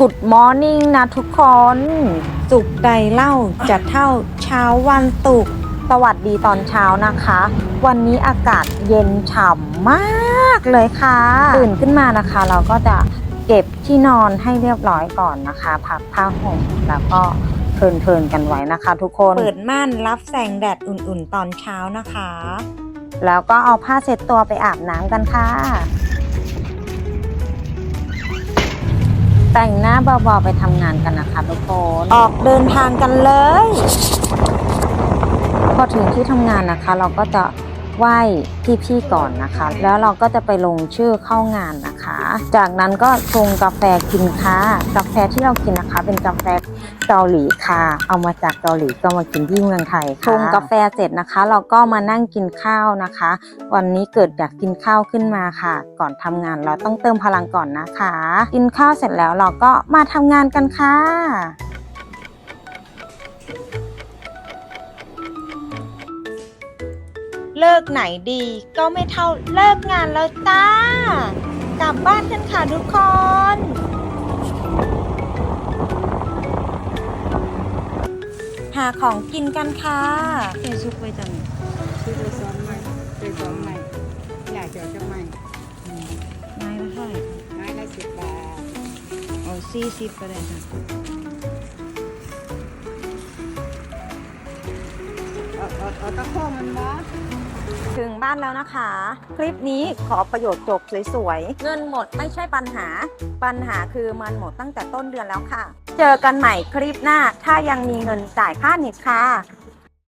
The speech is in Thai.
Good Morning นะทุกคน สุขใดเล่าจะเท่าเช้าวันศุกร์สวัสดีตอนเช้านะคะ วันนี้อากาศเย็นฉ่ำมากเลยค่ะ ตื่นขึ้นมานะคะ เราก็จะเก็บที่นอนให้เรียบร้อยก่อนนะคะ พักผ้าห่มแล้วก็เพลินๆกันไว้นะคะ ทุกคน เปิดม่านรับแสงแดดอุ่นๆตอนเช้านะคะ แล้วก็เอาผ้าเช็ดตัวไปอาบน้ำกันค่ะ แต่งหน้าเบาๆไปทำงานกันนะคะทุกคน ออกเดินทางกันเลย พอถึงที่ทำงานนะคะ เราก็จะ ไหว้พี่ๆก่อนนะคะ แล้วเราก็จะไปลงชื่อเข้างานนะคะ จากนั้นก็ชงกาแฟกินค่ะ กาแฟที่เรากินนะคะ เป็นกาแฟเกาหลีค่ะ เอามาจากเกาหลีก็มากินที่เมืองไทยค่ะชงกาแฟเสร็จนะคะ เราก็มานั่งกินข้าวนะคะ วันนี้เกิดอยากกินข้าวขึ้นมาค่ะ ก่อนทำงานเราต้องเติมพลังก่อนนะคะ กินข้าวเสร็จแล้วเราก็มาทำงานกันค่ะ เลิกไหนดีก็ไม่เท่าเลิกงานแล้วจ้ากลับบ้านกันค่ะทุกคนหาของกินกันค่ะแค่ซุกไว้จังซุกไว้ซ้อมใหม่ไปซ้อมใหม่อยากจะเอาจะใหม่ไม้ละเท่าไหร่ไม้ละสิบบาทเอาสี่สิบก็ได้ค่ะ เอาตะโค้งมันวะถึงบ้านแล้วนะคะ คลิปนี้ขอประโยชน์จบสวยๆ เงินหมดไม่ใช่ปัญหา ปัญหาคือมันหมดตั้งแต่ต้นเดือนแล้วค่ะ เจอกันใหม่คลิปหน้า ถ้ายังมีเงินจ่ายค่าเน็ตค่ะ